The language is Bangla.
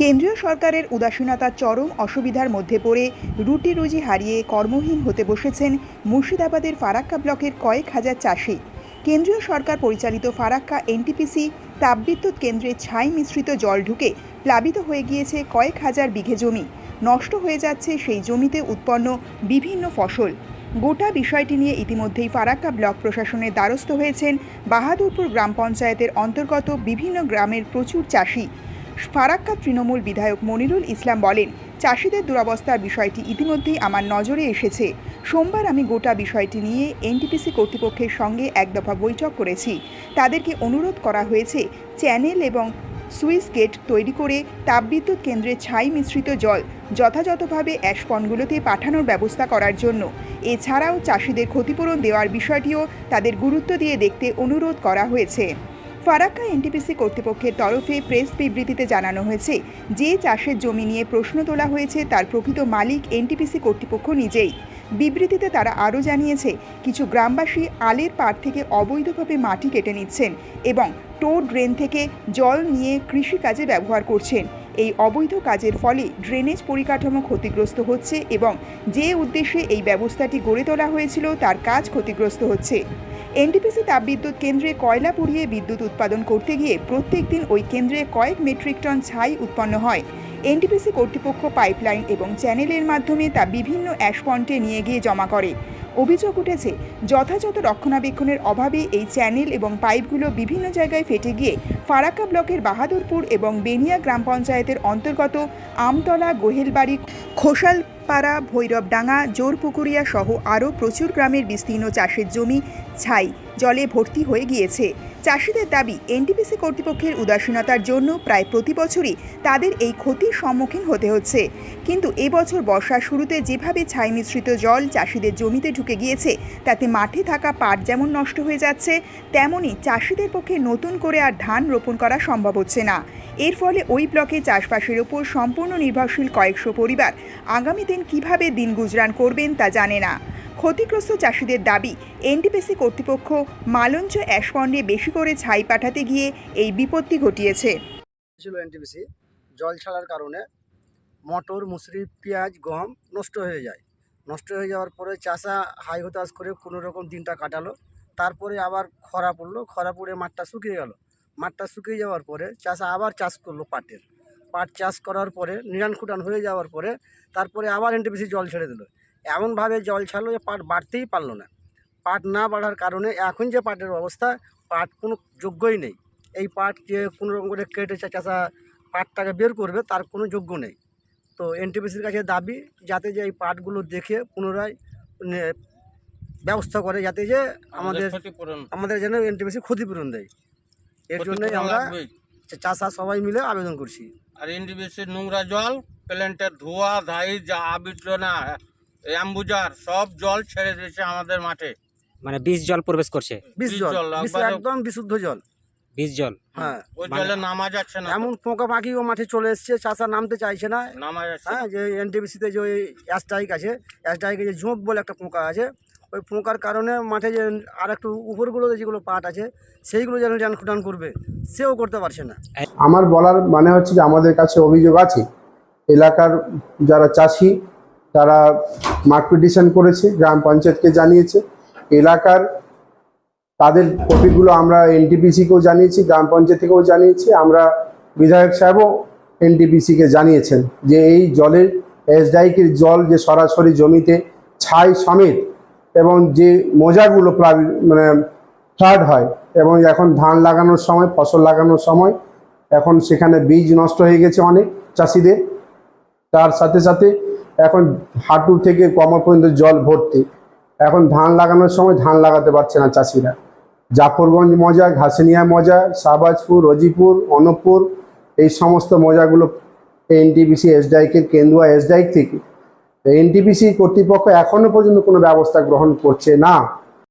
কেন্দ্রীয় সরকারের উদাসীনতার চরম অসুবিধার মধ্যে পড়ে রুটি রুজি হারিয়ে কর্মহীন হতে বসেছেন মুর্শিদাবাদের ফারাক্কা ব্লকের কয়েক হাজার চাষি। কেন্দ্রীয় সরকার পরিচালিত ফারাক্কা এনটিপিসি তাপবিদ্যুৎ কেন্দ্রে ছাই মিশ্রিত জল ঢুকে প্লাবিত হয়ে গিয়েছে কয়েক হাজার বিঘে জমি। নষ্ট হয়ে যাচ্ছে সেই জমিতে উৎপন্ন বিভিন্ন ফসল। গোটা বিষয়টি নিয়ে ইতিমধ্যেই ফারাক্কা ব্লক প্রশাসনের দ্বারস্থ হয়েছেন বাহাদুরপুর গ্রাম পঞ্চায়েতের অন্তর্গত বিভিন্ন গ্রামের প্রচুর চাষি। ফারাক্কা তৃণমূল বিধায়ক মনিরুল ইসলাম বলেন, চাষিদের দুরবস্থার বিষয়টি ইতিমধ্যেই আমার নজরে এসেছে। সোমবার আমি গোটা বিষয়টি নিয়ে এনটিপিসি কর্তৃপক্ষের সঙ্গে এক দফা বৈঠক করেছি। তাদেরকে অনুরোধ করা হয়েছে, চ্যানেল এবং সুইচ গেট তৈরি করে তাপবিদ্যুৎ কেন্দ্রে ছাই মিশ্রিত জল যথাযথভাবে অ্যাশপনগুলোতে পাঠানোর ব্যবস্থা করার জন্য। এছাড়াও চাষিদের ক্ষতিপূরণ দেওয়ার বিষয়টিও তাদের গুরুত্ব দিয়ে দেখতে অনুরোধ করা হয়েছে। ফারাক্কা এনটিপিসি কর্তৃপক্ষের তরফে প্রেস বিবৃতিতে জানানো হয়েছে, যে চাষের জমি নিয়ে প্রশ্ন তোলা হয়েছে তার প্রকৃত মালিক এনটিপিসি কর্তৃপক্ষ নিজেই। বিবৃতিতে তারা আরও জানিয়েছে, কিছু গ্রামবাসী আলের পাড় থেকে অবৈধভাবে মাটি কেটে নিচ্ছেন এবং টো ড্রেন থেকে জল নিয়ে কৃষিকাজে ব্যবহার করছেন। এই অবৈধ কাজের ফলে ড্রেনেজ পরিকাঠামো ক্ষতিগ্রস্ত হচ্ছে এবং যে উদ্দেশ্যে এই ব্যবস্থাটি গড়ে তোলা হয়েছিল তার কাজ ক্ষতিগ্রস্ত হচ্ছে। এনটিপিসি তাপবিদ্যুৎ কেন্দ্রে কয়লা পুড়িয়ে বিদ্যুৎ উৎপাদন করতে গিয়ে প্রত্যেক দিন ওই কেন্দ্রে কয়েক মেট্রিক টন ছাই উৎপন্ন হয়। এনটিপিসি কর্তৃপক্ষ পাইপলাইন এবং চ্যানেলের মাধ্যমে তা বিভিন্ন অ্যাশপন্টে নিয়ে গিয়ে জমা করে। অভিযোগ উঠেছে, যথাযথ রক্ষণাবেক্ষণের অভাবে এই চ্যানেল এবং পাইপগুলো বিভিন্ন জায়গায় ফেটে গিয়ে ফারাক্কা ব্লকের বাহাদুরপুর এবং বেনিয়া গ্রাম পঞ্চায়েতের অন্তর্গত আমতলা গোহেলবাড়ি খোসালপাড়া ভৈরবডাঙ্গা, জোরপুকুরিয়া সহ আরও প্রচুর গ্রামের বিস্তীর্ণ চাষের জমি ছাই, জলে ভর্তি হয়ে গিয়েছে। চাষিদের দাবি, এনটিপিসি কর্তৃপক্ষের উদাসীনতার জন্য প্রায় প্রতি বছরই তাদের এই ক্ষতির সম্মুখীন হতে হচ্ছে। কিন্তু এবছর বর্ষার শুরুতে যেভাবে ছাই মিশ্রিত জল চাষিদের জমিতে ঢুকে গিয়েছে, তাতে মাঠে থাকা পাট যেমন নষ্ট হয়ে যাচ্ছে তেমনই চাষিদের পক্ষে নতুন করে আর ধান রোপণ করা সম্ভব হচ্ছে না। এর ফলে ওই ব্লকে চাষবাসের ওপর সম্পূর্ণ নির্ভরশীল কয়েকশো পরিবার আগামী দিন কীভাবে দিন গুজরান করবেন তা জানে না। ক্ষতিগ্রস্ত চাষিদের দাবি, এনটিপিসি কর্তৃপক্ষ মালঞ্চ অ্যাশপন্ডে বেশি করে ছাই পাঠাতে গিয়ে এই বিপত্তি ঘটিয়েছে। ছিল এনটিপিসি। জল ছাড়ার কারণে মটর, মুসরি, পেঁয়াজ, গম নষ্ট হয়ে যায়। নষ্ট হয়ে যাওয়ার পরে চাষা হাই হতাশ করে কোনো রকম দিনটা কাটালো। তারপরে আবার খরা পড়ল, খরা পড়ে মাঠটা শুকিয়ে গেল। মাঠটা শুকিয়ে যাওয়ার পরে চাষা আবার চাষ করল পাটের। পাট চাষ করার পরে নিরান খুটান হয়ে যাওয়ার পরে তারপরে আবার এনটিপিসি জল ছেড়ে দিল। এমনভাবে জল ছাড়লো যে পাট বাড়তেই পারল না। পাট না বাড়ার কারণে এখন যে পাটের অবস্থা পাট কোনো যোগ্যই নেই। এই পাট যে কোনো রকম করে কেটে চাষা পাটটাকে বের করবে তার কোনো যোগ্য নেই। তো এনটিপিসির কাছে দাবি যাতে যে এই পাটগুলো দেখে পুনরায় ব্যবস্থা করে যাতে যে আমাদের আমাদের যেন এনটিপিসি ক্ষতিপূরণ দেয়। এর জন্যই আমরা। চাষা সবাই মিলে আবেদন করছি। আর এনডিবিসির নোংরা জল প্ল্যান্টের ধোয়া ধাই যা আবর্জনা অ্যাম্বুজার সব জল ছেড়ে দিয়েছে আমাদের মাঠে। মানে বিষ জল প্রবেশ করছে। বিষ বিষ জল জল, বিষ- একবারে- একদম বিশুদ্ধ জল। বিষ জল? হ্যাঁ। ওই মানে- জলে নামা যাচ্ছে না? এমন পোকা পাখিও মাঠে চলে এসছে চাষা নামতে চাইছে না। নামা যাচ্ছে হ্যাঁ যে এনটিপিসিতে যে ওই অ্যাস্টাইক আছে অ্যাস্টাইকে যে ঝোঁক বলে একটা পোকা আছে ওই পোকার কারণে মাঠে যে আর একটু উপরগুলোতে যেগুলো পাট আছে সেইগুলো যেন যান খুটান করবে সেও করতে পারছে না। আমার বলার মানে হচ্ছে যে আমাদের কাছে অভিযোগ আছে এলাকার যারা চাষি তারা মার্ক পিটিশন করেছে, গ্রাম পঞ্চায়েতকে জানিয়েছে। এলাকার তাদের কপিগুলো আমরা এনটিপিসিকেও জানিয়েছি, গ্রাম পঞ্চায়েত থেকেও জানিয়েছি। আমরা বিধায়ক সাহেবও এনটিপিসিকে জানিয়েছেন যে এই জলের এসডাইকের জল যে সরাসরি জমিতে ছাই সমেত এবং যে মোজাগুলো প্লাবি- মানে ফ্লাড হয় এবং এখন ধান লাগানোর সময়, ফসল লাগানোর সময়, এখন সেখানে বীজ নষ্ট হয়ে গেছে অনেক চাষিদের। তার সাথে সাথে এখন হাঁটু থেকে কমর পর্যন্ত জল ভর্তি। এখন ধান লাগানোর সময় ধান লাগাতে পারছে না চাষিরা। জাফরগঞ্জ মজা, ঘাসনিয়া মজা, শাহবাজপুর, রজিপুর অনপুর এই সমস্ত মজাগুলো এনটিপিসি, এসডাইকের কেন্দুয়া, এসডাইক থেকে। এনটিপিসি কর্তৃপক্ষ এখনও পর্যন্ত কোনো ব্যবস্থা গ্রহণ করছে না।